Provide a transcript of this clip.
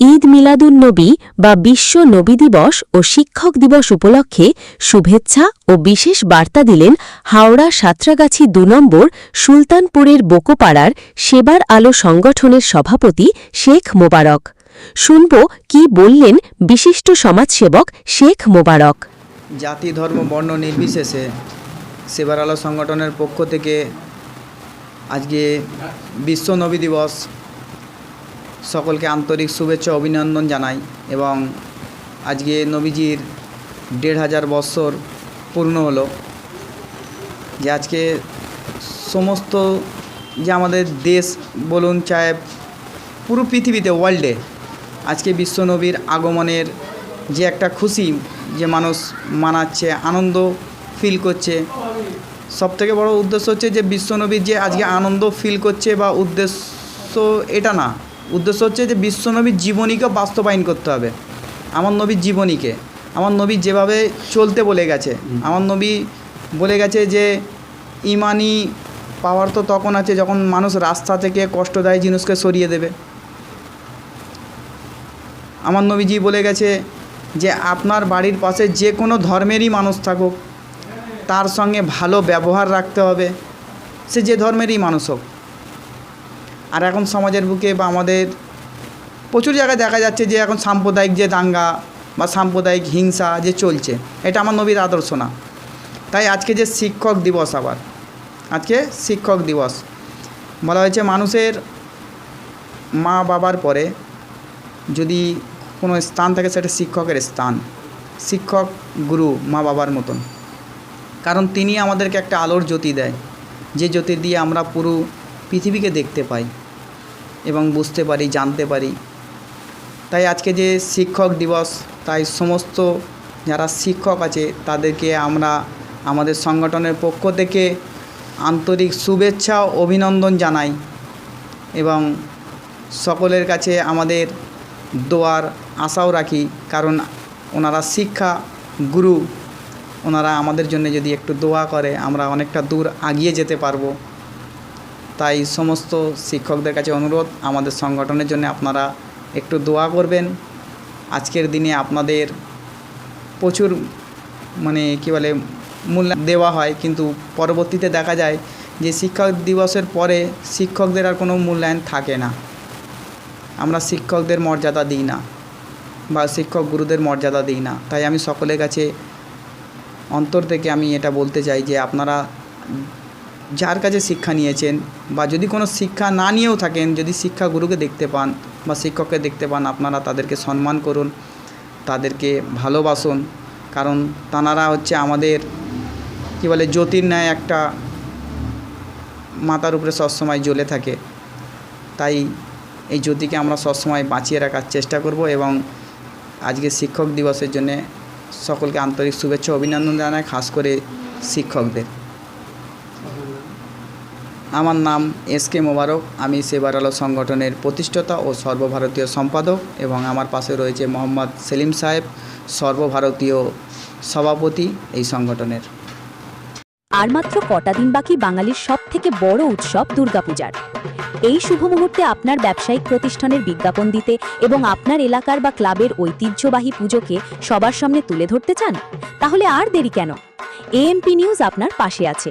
ঈদ মিলাদুন্নবী বা বিশ্ব নবী দিবস ও শিক্ষক দিবস উপলক্ষে শুভেচ্ছা ও বিশেষ বার্তা দিলেন হাওড়া সাঁতরাগাছি দু নম্বর সুলতানপুরের বোকোপাড়ার সেবার আলো সংগঠনের সভাপতি শেখ মোবারক। শুনব কি বললেন বিশিষ্ট সমাজসেবক শেখ মোবারক। জাতি, ধর্ম, বর্ণ নির্বিশেষে সেবার আলো সংগঠনের পক্ষ থেকে আজকে বিশ্ব নবী দিবস সকলকে আন্তরিক শুভেচ্ছা অভিনন্দন জানাই এবং আজকে নবীজির দেড় হাজার বৎসর পূর্ণ হলো। যে আজকে সমস্ত যে আমাদের দেশ বলুন চায় পুরো পৃথিবীতে ওয়ার্ল্ডে আজকে বিশ্বনবীর আগমনের যে একটা খুশি, যে মানুষ মানাচ্ছে, আনন্দ ফিল করছে। সব থেকে বড় উদ্দেশ্য হচ্ছে যে বিশ্বনবীর যে আজকে আনন্দ ফিল করছে বা উদ্দেশ্য এটা না উদ্দেশ্য হচ্ছে যে বিশ্বনবীর জীবনীকে বাস্তবায়ন করতে হবে। আমার নবীর জীবনীকে। আমার নবী যেভাবে চলতে বলে গেছে। আমার নবী বলে গেছে যে ইমানি পাওয়ার তো তখন আছে যখন মানুষ রাস্তা থেকে কষ্টদায়ী জিনিসকে সরিয়ে দেবে। আমার নবীজি বলে গেছে যে আপনার বাড়ির পাশে যে কোনো ধর্মেরই মানুষ থাকুক। তার সঙ্গে ভালো ব্যবহার রাখতে হবে। সে যে ধর্মেরই মানুষ হোক। আর এখন সমাজের বুকে বা আমাদের প্রচুর জায়গায় দেখা যাচ্ছে যে এখন সাম্প্রদায়িক যে দাঙ্গা বা সাম্প্রদায়িক হিংসা যে চলছে, এটা আমার নবীর আদর্শ না। তাই আজকে যে শিক্ষক দিবস আবার, আজকে শিক্ষক দিবস। বলা হয়েছে মানুষের মা বাবার পরে যদি কোনো স্থান থাকে সেটা শিক্ষকের স্থান, শিক্ষক গুরু মা বাবার মতন। কারণ তিনি আমাদেরকে একটা আলোর জ্যোতি দেয়, যে জ্যোতি দিয়ে আমরা পুরো পৃথিবীকে দেখতে পাই এবং বুঝতে পারি, জানতে পারি। তাই আজকে যে শিক্ষক দিবস, তাই সমস্ত যারা শিক্ষক আছে, তাদেরকে আমরা আমাদের সংগঠনের পক্ষ থেকে আন্তরিক শুভেচ্ছা অভিনন্দন জানাই এবং সকলের কাছে আমাদের দোয়ার আশাও রাখি। কারণ ওনারা শিক্ষা গুরু, ওনারা আমাদের জন্য যদি একটু দোয়া করে, আমরা অনেকটা দূর আগিয়ে যেতে পারব। তাই সমস্ত শিক্ষকদের কাছে অনুরোধ, আমাদের সংগঠনের জন্য আপনারা একটু দোয়া করবেন। আজকের দিনে আপনাদের প্রচুর মানে কী বলে, মূল্য দেওয়া হয়, কিন্তু পরবর্তীতে দেখা যায় যে শিক্ষক দিবসের পরে শিক্ষকদের আর কোনো মূল্যায়ন থাকে না। আমরা শিক্ষকদের মর্যাদা দিই না বা শিক্ষক গুরুদের মর্যাদা দিই না। তাই আমি সকলের কাছে অন্তর থেকে আমি এটা বলতে চাই যে আপনারা যার কাছে শিক্ষা নিয়েছেন বা যদি কোনো শিক্ষা না নিয়েও থাকেন, যদি শিক্ষা গুরুকে দেখতে পান বা শিক্ষককে দেখতে পান, আপনারা তাদেরকে সম্মান করুন, তাদেরকে ভালোবাসুন। কারণ তানারা হচ্ছে আমাদের, কী বলে, জ্যোতির ন্যায় একটা মাথার উপরে সবসময় জ্বলে থাকে। তাই এই জ্যোতিকে আমরা সবসময় বাঁচিয়ে রাখার চেষ্টা করব এবং আজকে শিক্ষক দিবসের জন্যে সকলকে আন্তরিক শুভেচ্ছা, অভিনন্দন জানায় খাস করে শিক্ষকদের। আমার নাম এস কে মোবারক। আমি সেবার আলো সংগঠনের প্রতিষ্ঠাতা ও সর্বভারতীয় সম্পাদক এবং আমার পাশে রয়েছে মোহাম্মদ সেলিম সাহেব, সর্বভারতীয় সভাপতি এই সংগঠনের। আর মাত্র কটা দিন বাকি বাঙালির সব থেকে বড় উৎসব দুর্গাপূজার। এই শুভ মুহূর্তে আপনার ব্যবসায়িক প্রতিষ্ঠানের বিজ্ঞাপন দিতে এবং আপনার এলাকার বা ক্লাবের ঐতিহ্যবাহী পুজোকে সবার সামনে তুলে ধরতে চান? তাহলে আর দেরি কেন? এএমপি নিউজ আপনার পাশে আছে।